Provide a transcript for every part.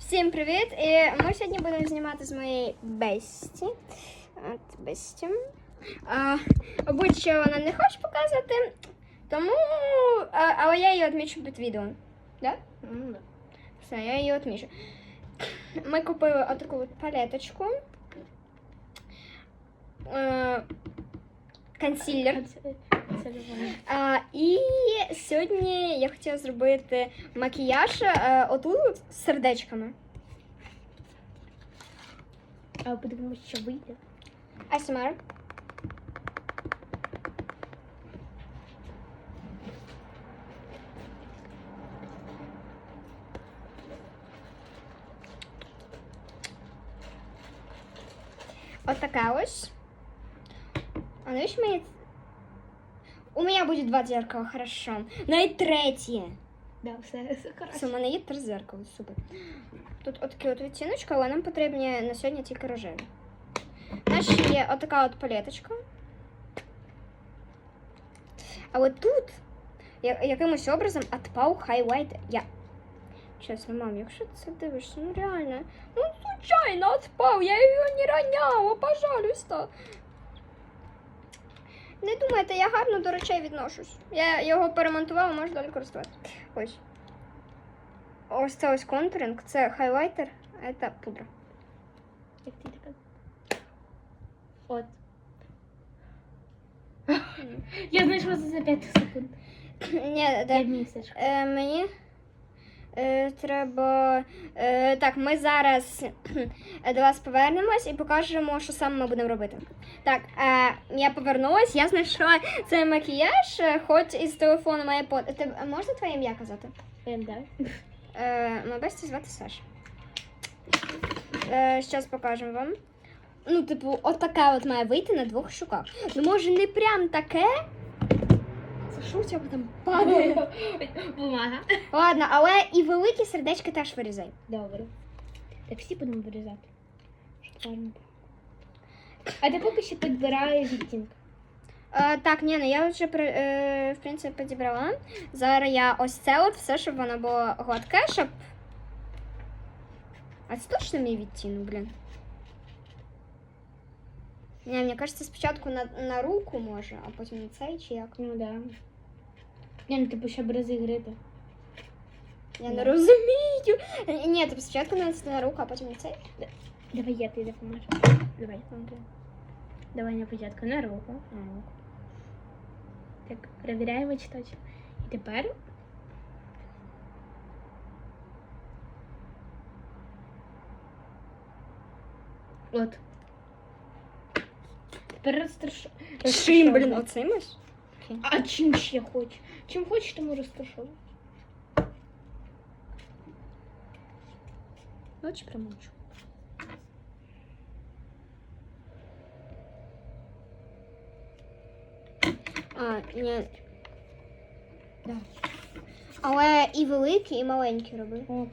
Всім привіт! І ми сьогодні будемо знімати з моєї Бесті. От Бесті. А, будь-що вона не хоче показувати, тому. А, але я її відмічу під відео. Да? Ну, да. Все, я її відмічу. Ми купили отаку от палеточку. Е, консилер. Це. А, і сьогодні я хотіла зробити макіяж е, отут з сердечками. А подивимось, що вийде. ASMR. Вот такая ось. А навіщо мені... У меня будет два зеркала, хорошо. Навіть третє. Да, все, все Все, хорошо. у мене є три зеркала, супер. Тут отакі от відтіночки, але нам потрібні на сьогодні тільки рожеві. У нас ще є отака от палеточка. Але тут я- якимось образом отпав хайлайтер. Я. Чесно, мам, якщо ти це дивишся, ну реально. Ну, случайно отпав, я його не роняла, пожалуйста. Не думайте, я гарно до речей відношусь. Я його перемонтувала, можу далі користуватися. Ось. Ось це ось контуринг, це хайлайтер, а це пудра. От. Я знайшла за 5 секунд. Ні, місячка. е, мені е, треба. Е, так, ми зараз до вас повернемось і покажемо, що саме ми будемо робити. Так, е, я повернулась, я знайшла цей макіяж, е, хоч із телефону має по. Ти, можна твоє ім'я казати? Е, моя бесті звати Саша. Е, Зараз покажемо вам. Ну, типу, от така от має вийти на двох щуках. Ну, може, не прям таке. Що у тебе там падає? Бумага. Ладно, але і великі сердечки теж вирізай. Добре. Так всі будемо вирізати. Щоб гарно. А ти поки що підбирає відтінок. Е, так, ні, ну я вже при- е, в принципі підібрала. Зараз я ось це от все, щоб воно було гладке, щоб. А це точно мій відтінок, блін. Ні, мені кажеться, спочатку на, на руку може, а потім на цей чи як. Ну да. Ні, ну типу, щоб розігрити. Я не розумію. Ні, Ні, тобто спочатку на руку, а потім на цей. Давай я тобі допоможу. Давай. Давай на початку на руку. Так, перевіряємо чи точно. І тепер. От. Тепер розташ... Чим, блін, оцим ось? А чим ще хочеш? Чим хочеш, тому розташовуй. Ну, чи примочу. А, ні. Да. Але і великі, і маленькі роби. О,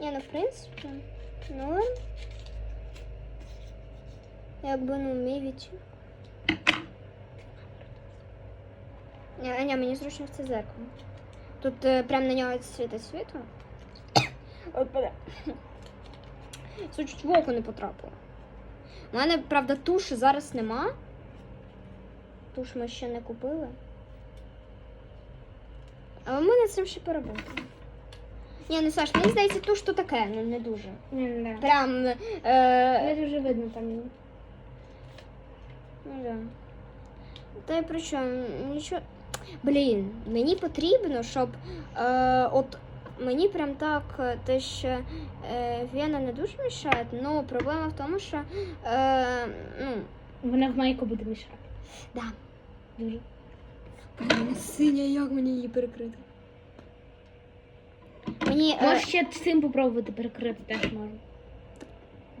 Ні, ну в принципі. Ну. Якби ну мій відчув. Ні, ні, мені зручно в це зеркало. Тут е, прям на нього світить світло. От бля. Це чуть в око не потрапило. У мене, правда, туші зараз нема. Туш ми ще не купили. Але ми над цим ще поработаємо. Ні, ну Саш, мені здається, туш то таке, ну не дуже. не, не. Прям. Не Е, дуже видно там. Ну, да. Та й при чому? Нічого. Блін, мені потрібно, щоб е, от мені прям так е, те, що е, Вена не дуже мішає, але проблема в тому, що е, ну, Вона в майку буде мішати. да. Дуже. Блін, синя, як мені її перекрити? Мені. Е, Можеш ще цим попробувати перекрити теж можу.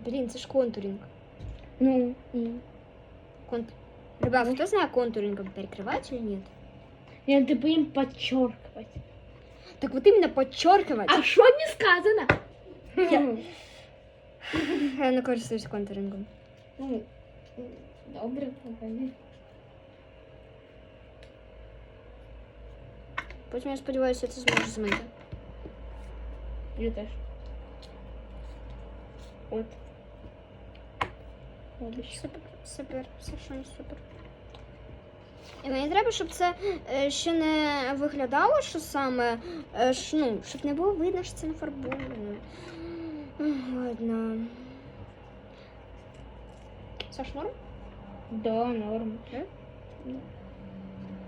блін, це ж контуринг. Ну, ні. Конт... Ребят, хто знає контурингом перекрывать или нет? Я типу їм подчеркивать. Так вот именно подчеркивать. А що не сказано? Я- Я не користуюсь контурингом. Ну, добре, напевне. Потім я сподіваюся, я це зможу змити. Я теж. От. Супер, супер, совершенно супер. І мені треба, щоб це е, ще не виглядало, що саме, е, ш- ну, щоб не було видно, що це не фарбовано. М, Ладно. Саш, норм? Да, норм.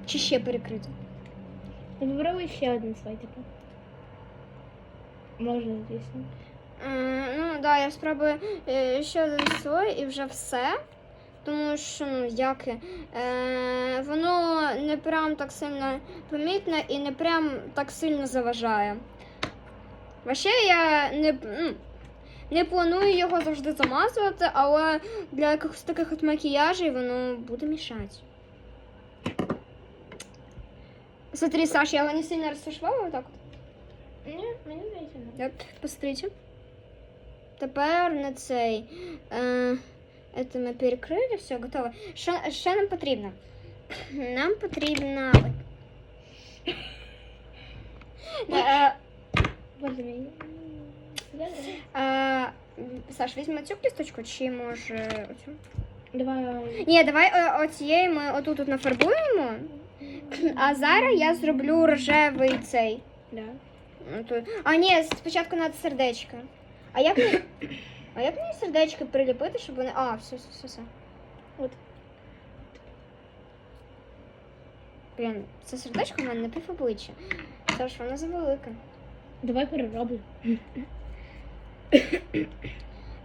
Чи ще перекрито? Попробуй ще один слой, типу. Можна, звісно. Е, ну, так, да, я спробую е, ще один слой і вже все. Тому що, ну, як е, воно не прям так сильно помітне і не прям так сильно заважає. Вообще я не, ну, не планую його завжди замазувати, але для якихось таких от макіяжів воно буде мішати. Смотри, Саш, я його не сильно розташувала отак. от. Ні, мені здається. Так, посмотрите. Тепер на цей. Е, це ми перекрили, все, готово. Що, що нам потрібно? Нам потрібно. Е, Боже мій. Сюди, давай. е, Саш, візьми цю кісточку, чи може оцю? Давай. Ні, давай е, оцієї ми отут тут нафарбуємо. А зараз я зроблю рожевий цей. Да. Ну, то- А, ні, спочатку треба сердечко. А як мені, а як мені сердечко приліпити, щоб вони. А, все, все, все, все. От. Блін, це сердечко в мене на пів обличчя. Тож воно завелике. Давай перероблю.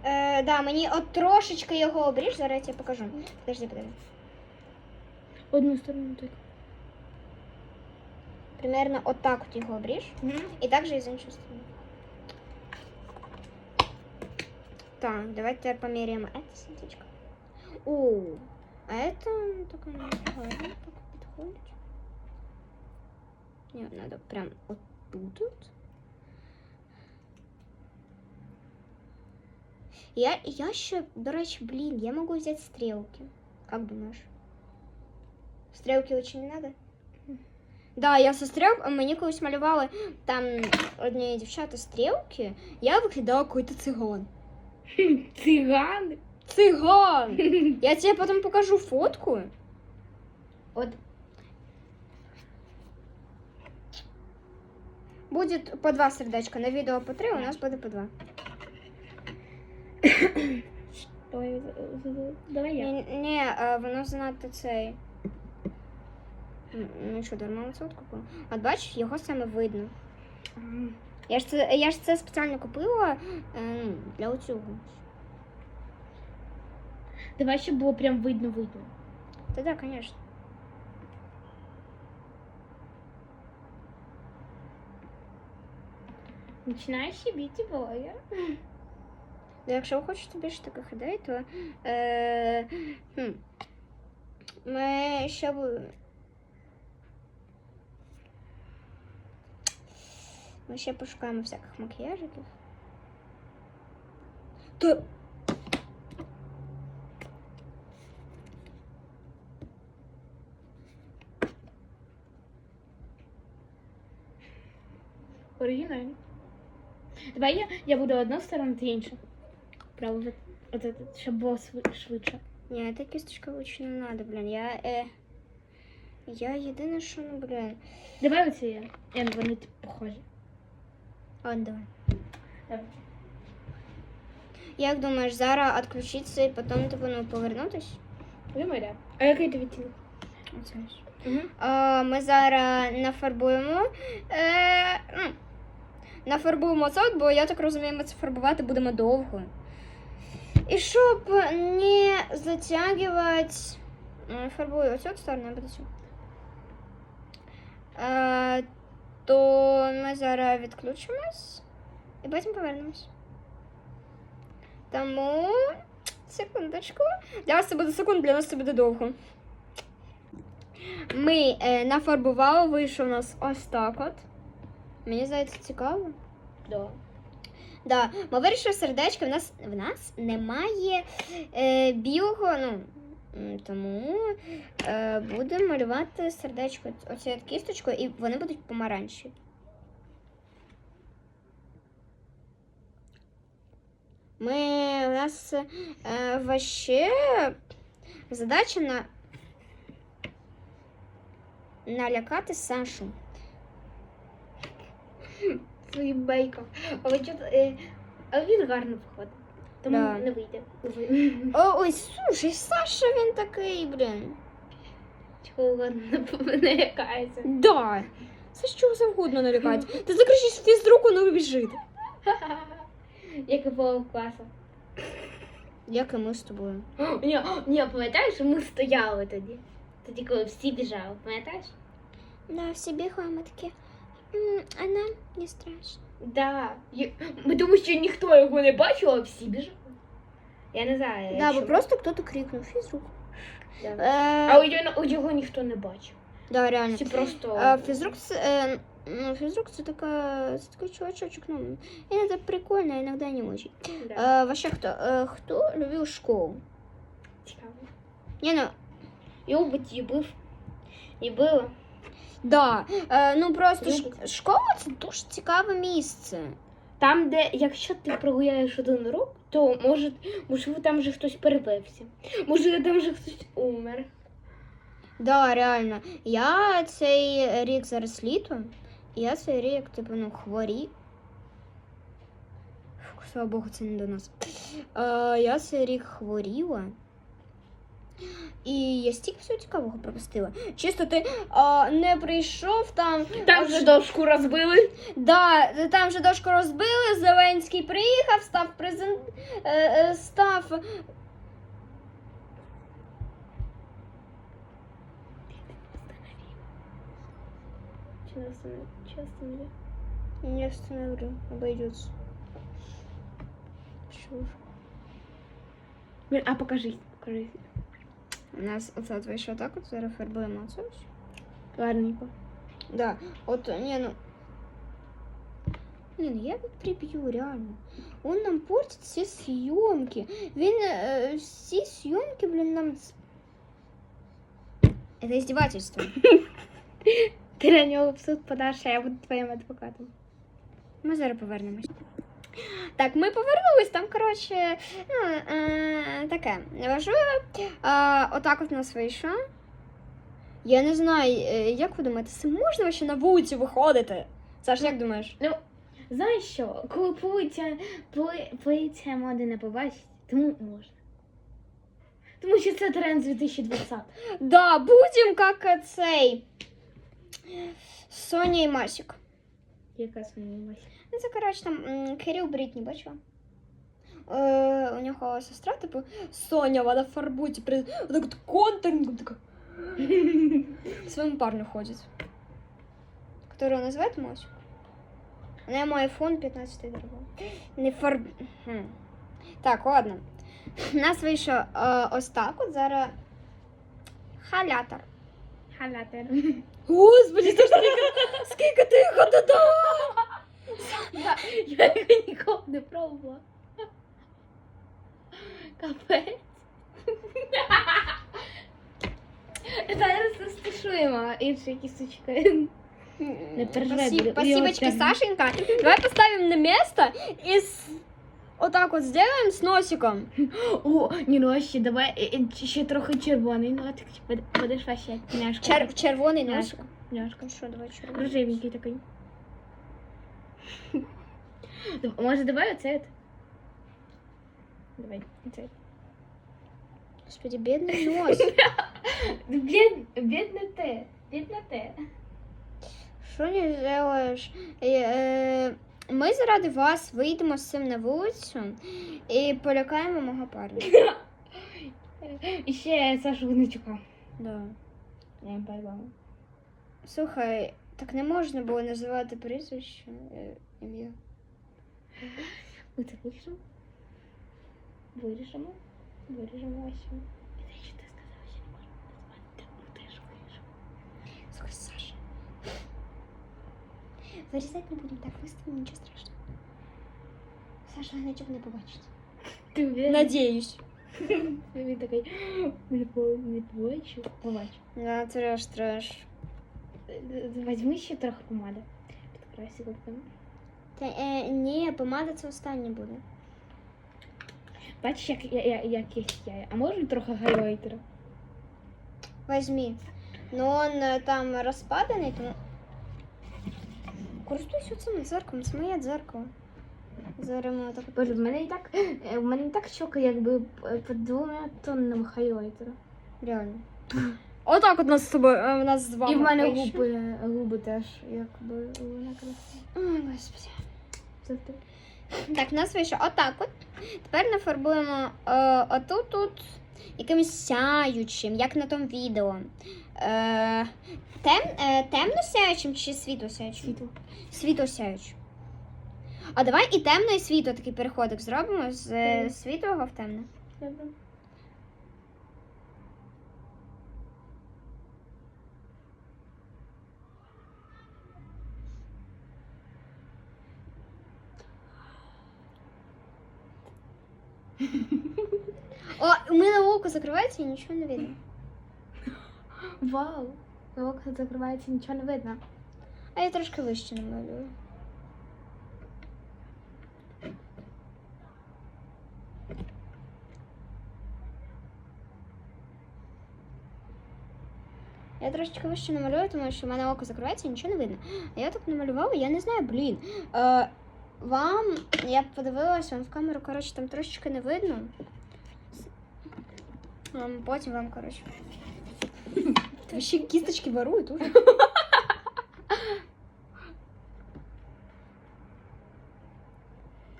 Е, да, мені от трошечки його обріж, зараз я тебе покажу. Подожди, подожди. Одну сторону так. Примерно отак от його обріж. І так же і з іншої сторони. Так, давайте тепер поміряємо це сердечко. О, а это такое неплохое, так підходить. Ні, надо прям от тут. от. Я, я ще, до речі, блін, я можу взяти стрілки. Как думаєш? Стрілки очень не надо? Да, я со стрілк, мені колись малювали там одні дівчата стрілки, я виглядала какой-то циган. Цигани. Циган! Я тебе потом покажу фотку. От. Будет по два сердечка. На відео по три, у нас буде по два. З- давай я. А, воно занадто цей. Ну що, дарма от купила? От бачиш, його саме видно. Я ж це, я ж це спеціально купила е, ну, для оцього. Давай, щоб було прям видно-видно. Та да, звісно. Починаєш бійти блогер. Ну, Якщо ви хочете більше таких ідей, то е, хм, ми ще Ми ще пошукаємо всяких макіяжиків. То... Оригінально. Давай я, я буду одну сторону, ти іншу. Право, от, от, щоб було швидше. Ні, эта кисточка лучше не надо, блін. Я, е, я єдине, що, ну, блін. Давай оці, я вони типу, похожі. Ладно, давай. Давай. Як думаєш, зараз відключитися і потім типу, ну, повернутись? Думаю, да. А який ти відтінок? Оце ж. Угу. А, ми зараз нафарбуємо. Е, ну, нафарбуємо от, бо я так розумію, ми це фарбувати будемо довго. І щоб не затягувати. е, Фарбую оцю сторону, або цю. Е, то ми зараз відключимось і потім повернемось. Тому секундочку. Для вас це буде секунд, для нас це буде довго. Ми е, нафарбували, вийшов у нас ось так от. Мені здається, цікаво. Да. Да, ми вирішили сердечко. В нас, в нас немає е, білого, ну, Тому е, будемо малювати сердечко оцією кісточкою, і вони будуть помаранчеві. Ми у нас е, вообще задача на налякати Сашу. Своїм бейком. Але е, але він гарно походить. Тому Да. не вийде. О, ой, слушай, Саша він такий, блін. Чого угодно лякається. Да. Це з чого завгодно налякати. Ти закричиш фізрук, воно біжить. Як і полов класу. Як і ми з тобою. Ні, ні, пам'ятаєш, ми стояли тоді. Тоді, коли всі біжали, пам'ятаєш? Да, всі бігали, ми такі. А нам не страшно. Да. Я- Ми тому що ніхто його не бачив, а всі біжали. Я не знаю. Да, бо просто хтось крикнув фізрук. Да. Е, А у його, у його ніхто не бачив. да, реально. Всі просто. А, фізрук це, е, ну, фізрук це така, це такий чувачочок, ну, іноді прикольно, іноді не дуже. Да. Е, вообще, хто, е, хто любив школу? Цікаво. Ні, ну, Його бить їбив. Да, е, ну просто ш- школа це дуже цікаве місце. Там, де якщо ти прогуляєш один урок, то може, можливо, там вже хтось перебився. Можливо, там вже хтось умер. Да, реально. Я цей рік зараз літо, і я цей рік, типу, ну, хворі. Фу, Слава Богу, це не до нас. Е, я цей рік хворіла. І я стільки всього цікавого пропустила. Чисто ти а, не прийшов там. Там вже дошку розбили. Да, там вже дошку розбили, Зеленський приїхав, став презент. Е, е, став. Чи не чи? Не остановлю, обойдется. Что ж. А покажись, покажись. У нас оце от вийшло так, от зараз фарбуємо оце ось. Гарненько. Да, от, ні, ну. Блін, я його приб'ю, реально. Он нам портить всі съемки. Він е, всі съемки, блін, нам. з- Это издевательство. Ти на нього в суд подаш, а я буду твоїм адвокатом. Ми зараз повернемось. Так, ми повернулись, там, коротше, ну, е, таке неважливе. А, отак от у нас вийшло. Я не знаю, е, як ви думаєте, це можна ще на вулицю виходити? Саш, як думаєш? Ну, знаєш що, коли поліція, поліція моди не побачить, тому можна. Тому що це тренд 2020. Да, будем как е, цей. Соня і Масік. Яка сумніваюся. Ну, це, коротше, там Кирил Брітні, бачила? Е, у нього сестра, типу, Соня, вона фарбується, при... так от така. К своему парню ходит, которого называют Масик. У нее мой iPhone 15 дорогой. Не фарб... Хм. Так, ладно. У нас вийшов е, ось так от зараз халятор. Халятер. Господи, ти скільки, скільки ти його додала? Я, я його ніколи не пробувала. Капець. Зараз розташуємо інші кісточки. Не переживай, Спасибо, буде спасибочки, очень. Сашенька. Давай поставим на место и с... вот так вот сделаем с носиком. О, ні, ну а ще давай е, е, ще трохи червоний нотик. Буде- Будеш вообще як княжка. Чер... Червоний Няшка. носик. Княжка. Ну що, давай червоний. Рожевенький такий. Дав- Може, давай оце? Давай, оце. Господи, бедный нос. Блін, бідне те. Бідне те. Що не зробиш? Е, Ми заради вас вийдемо з цим на вулицю і полякаємо мого парня. І ще Сашу Гничука. Да. Я по-любому. Слухай, так не можна було називати прізвище ім'я. Ми це вирішимо? Вирішимо. Вирішимо ось. І те, що ти сказала, що не можна назвати, так ми теж вирішимо. Слухай, Саша. Вирізати не будемо, так виставимо, нічого страшного. Саша Гнатюк не побачить. Ти уверена? Надіюсь. Він такий, не по- не побачу. Побачу. Да, треш, треш. Возьми ще трохи помади. Підкрасі губками. Та, е, ні, помада це останнє буде. Бачиш, як, я, я, як я. А може трохи гайлайтера? Возьми. Ну он е, там розпаданий, тому. Користуйся цим дзеркалом, це моє дзеркало. Зараз ми так. Боже, в мене і так, е, в мене і так щока якби п- під двома тоннами хайлайтера. Реально. Отак от нас з тобою, е, в нас з вами. І в мене вийшло. губи, губи теж якби вона красива. Ой, господи. Ти. Так, у нас вийшло отак от. Тепер нафарбуємо е, отут тут якимось сяючим, як на тому відео. Е, тем, е, темно сяючим чи світло сяючим? Світло. Світло сяючим. А давай і темно, і світло такий переходик зробимо з е, світлого в темне. Добре. О, у мене око закривається і нічого не видно. Вау. Око закривається, нічого не видно. А я трошки вище намалюю. Я трошечки вище намалюю, тому що в мене око закривається і нічого не видно. А я так намалювала, я не знаю, блін. Е, вам, я подивилася, вам в камеру, коротше, там трошечки не видно. Ем, Потім вам, коротше. Та ще кісточки ворують уже.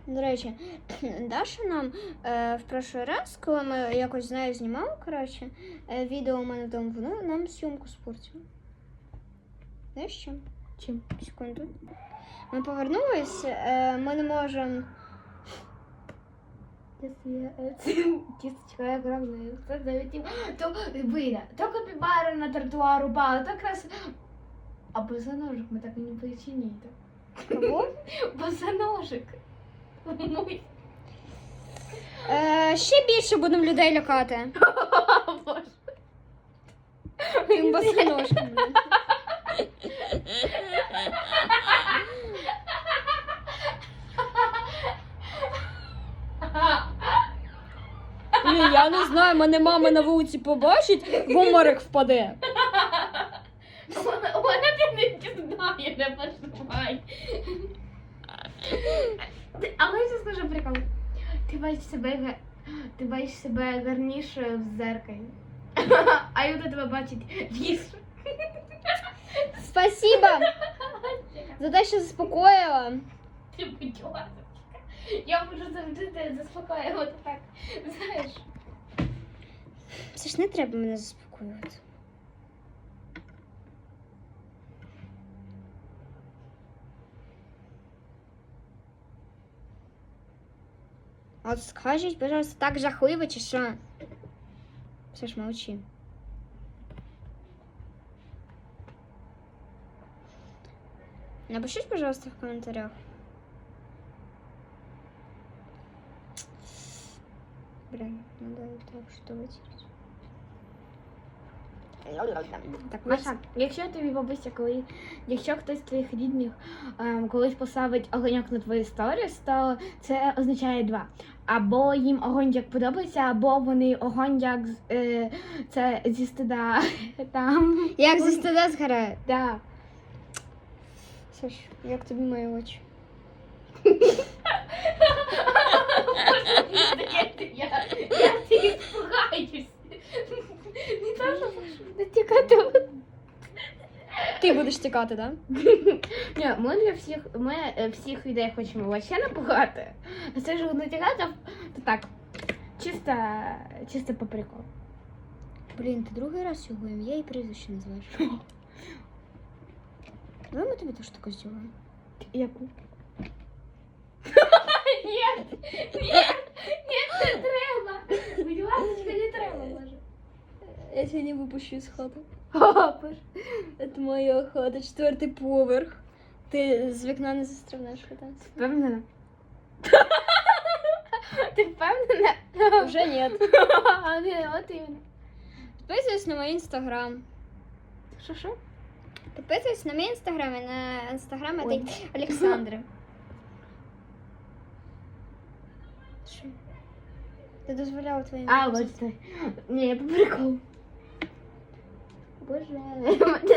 До речі, Даша нам е, в прошлий раз, коли ми якось з нею знімали, коротше, е, відео у мене вдома, воно нам зйомку спортило. Знаєш що? Чим? Секунду. Ми повернулись, е, ми не можемо. Якщо я це кісточка як роблю, це залетів, то вийде, то капібара на тротуар упала, то крас... А босоножик ми так і не починіте. Кого? Босоножик. Мой. Е, ще більше будемо людей лякати. Боже. Тим босоножком. блін. Я не знаю, мене мама на вулиці побачить, в обморок впаде. Вона ти не знає, не пошивай. Але я скажу прикол. Ти бачиш себе, га- ти бачиш себе гарніше в зеркалі. А Юта тебе бачить гірше. Спасибо за те, що заспокоїла. Ти будь ласка. Я можу завжди тебе заспокоювати так. Знаєш. Це ж не треба мене заспокоювати. А От скажіть, пожалуйста, так жахливо чи що? Все ж мовчи. Напишіть, пожалуйста, в коментарях. Блин, надо так что вытереть. Так, Маша, якщо тобі бабуся, коли якщо хтось з твоїх рідних ем, колись поставить огоньок на твої сторіс, то це означає два. Або їм огоньок подобається, або вони огоньок е, це зі стида там. Як зі стида згорає? Да. Саш, як тобі мої очі? Я ти спугаюсь. Не то, що не тікати. Ти будеш тікати, да? Ні, ми для всіх, ми е, всіх людей хочемо вообще напугати. А це ж не тікати, то так. Чисто, чисто по приколу. Блін, ти другий раз його ім'я і прізвище називаєш. Давай ми тобі теж таке зробимо. Яку? Ні, ні, ні, не треба. Будь ласка, не треба, може. Я сьогодні випущу з хати. Опа. Це моя хата, четвертий поверх. Ти з вікна не застрибнеш хата. Впевнена? Ти впевнена? Вже ні. От іменно. Підписуйся на мій інстаграм. Що що? Підписуйся на мій інстаграм і на інстаграм Ой. этой Олександри. Що? Ти дозволяла твоїм. А, бачите. Ні, по приколу. Боже,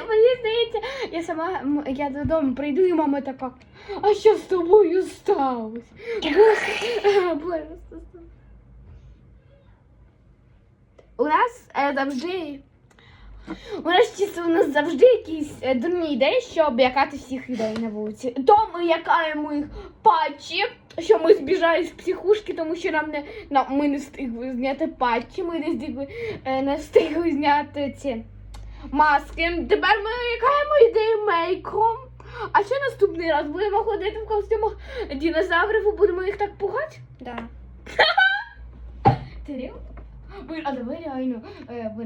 мені здається, я сама м, я додому прийду, і мама така, а що з тобою сталося? Боже, Боже, що з тобою? У нас е, завжди. У нас у нас завжди якісь е, дурні ідеї, щоб лякати всіх людей на вулиці. То ми лякаємо їх патчі, що ми збіжали з психушки, тому що нам не нам, ми не встигли зняти патчі, ми не встигли, е, не встигли зняти ці маски. Тепер ми лякаємо ідею мейком. А що наступний раз будемо ходити в костюмах динозаврів і будемо їх так пугати? Да. Ти реально? А ви реально е, ви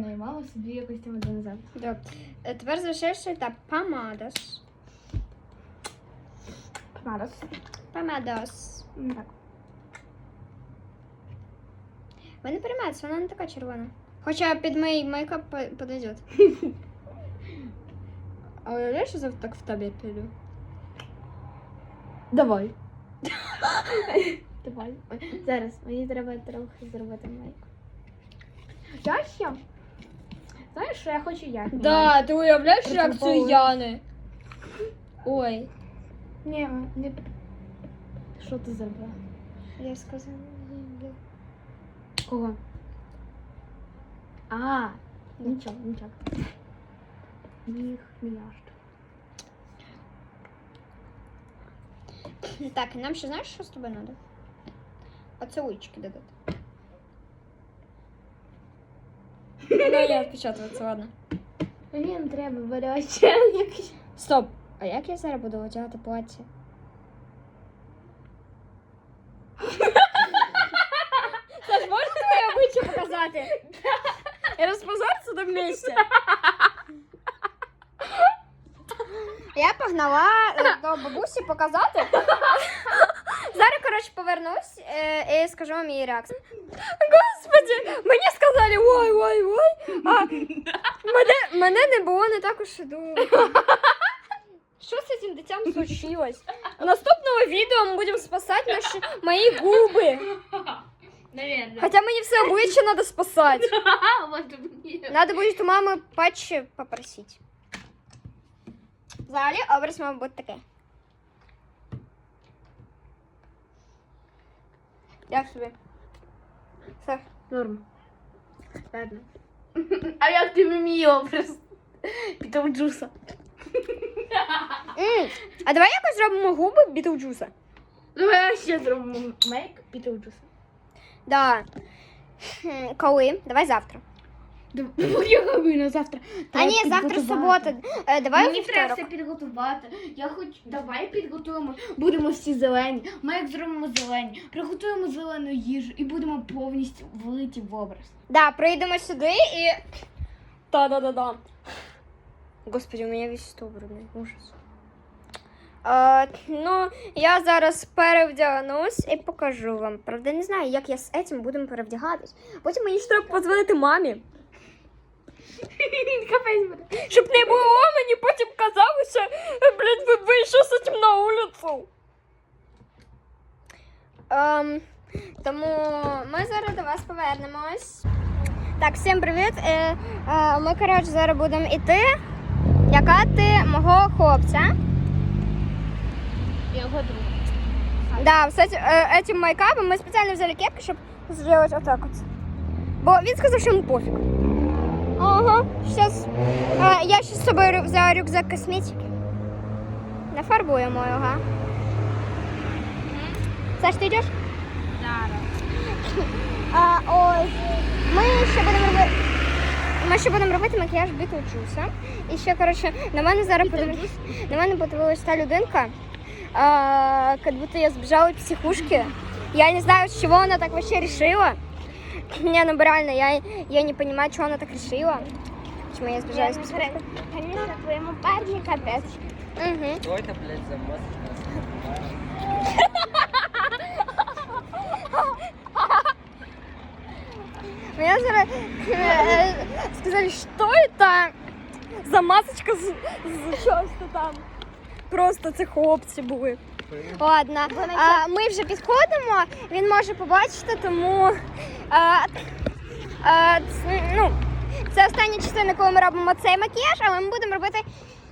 собі якось там динозавр. Да. Е, Тепер залишається етап помадос. Зараз. Помадос. Так. Ви не переймайтеся, вона не така червона. Хоча під мій мейкап по- подойдет. А уявляєш, що так в тебе піду? Давай. Давай. Ой, Зараз мені треба трохи зробити мейк. Я ще. Знаєш, що я хочу як? Да, ти уявляєш реакцію. Яни? Ой, Ні, не. Що ти зробила? я сказала. Кого? А, нічого, нічого. Їх міяшт. Так, нам ще знаєш, що з тобою треба? Поцілуйчики додати. Ну, я відпечатуватися, ладно. Мені не треба якось. Стоп. А як я зараз буду одягати плаття? Саш, можна твоє обличчя показати? Я розпозорцю до місця. Я погнала е, до бабусі показати. Коротше, повернусь е, і скажу вам її реакцію. Господи, мені сказали ой, ой, ой, а мене, мене не було не так уж і думати. Що з цим дитям случилось? В наступному відео ми будемо спасати наші мої губи. Наверное. Хоча мені все обличчя треба спасати. Надо будет у мамы патчи попросить. Взагалі образ мав бути таке. Як собі? Саш. Норм. Ладно. А як ти мій просто Бітлджуса. М, А давай якось зробимо губи Бітлджуса. Ну, я ще зробимо мейк Бітлджуса. Да. Коли? Давай завтра. Я роблю на завтра. а ні, завтра субота. Е, давай Мені у треба вівторок. все підготувати. Я хоч давай підготуємо. Будемо всі зелені. Ми як зробимо зелені. Приготуємо зелену їжу і будемо повністю влиті в образ. Да, прийдемо сюди і. Та-да-да-да. Господи, у мене весь стол брудний. Ужас. А, ну, я зараз перевдягнусь і покажу вам. Правда, не знаю, як я з цим будемо перевдягатись. Потім мені ж треба подзвонити мамі. Капець буде. Щоб не було мені потім казалося, блядь, ви вийшов з цим на вулицю. Ем, тому ми зараз до вас повернемось. Так, всім привіт. Е, е, ми, коротше, зараз будемо йти лякати мого хлопця. Я готова. Да, з этим, е, этим майкапом ми спеціально взяли кепку, щоб зробити отак от. Бо він сказав, що йому пофіг. Ага, щас. Е, я ще з собою рю- взяла рюкзак косметики. Нафарбуємо його. Саш, ти йдеш? А, ось. Ми ще будемо робити. Ми ще будемо робити макіяж Бітлджуса. І ще, коротше, на мене зараз подивилась. На мене подивилась та людинка. А, как будто я сбежала из психушки. Я не знаю, с чего она так вообще решила. Не, ну реально, я, я не понимаю, что она так решила. Почему я сбежала из? Конечно, твоему парню капец. Угу. Что это, блядь, за мозг? Меня вчера э, сказали, что это за масочка за, что щось там. Просто це хлопці були. Ладно, а, ми вже підходимо, він може побачити, тому а, а, ц- ну, це остання частина, коли ми робимо цей макіяж, але ми будемо робити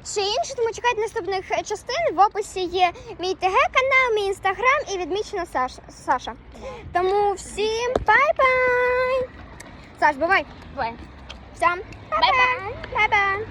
ще інше, тому чекайте наступних частин. В описі є мій ТГ-канал, мій інстаграм і відмічена Саша. Саша. Тому всім бай-бай! Саш, бувай! Бувай! Всім бай-бай! Бай-бай!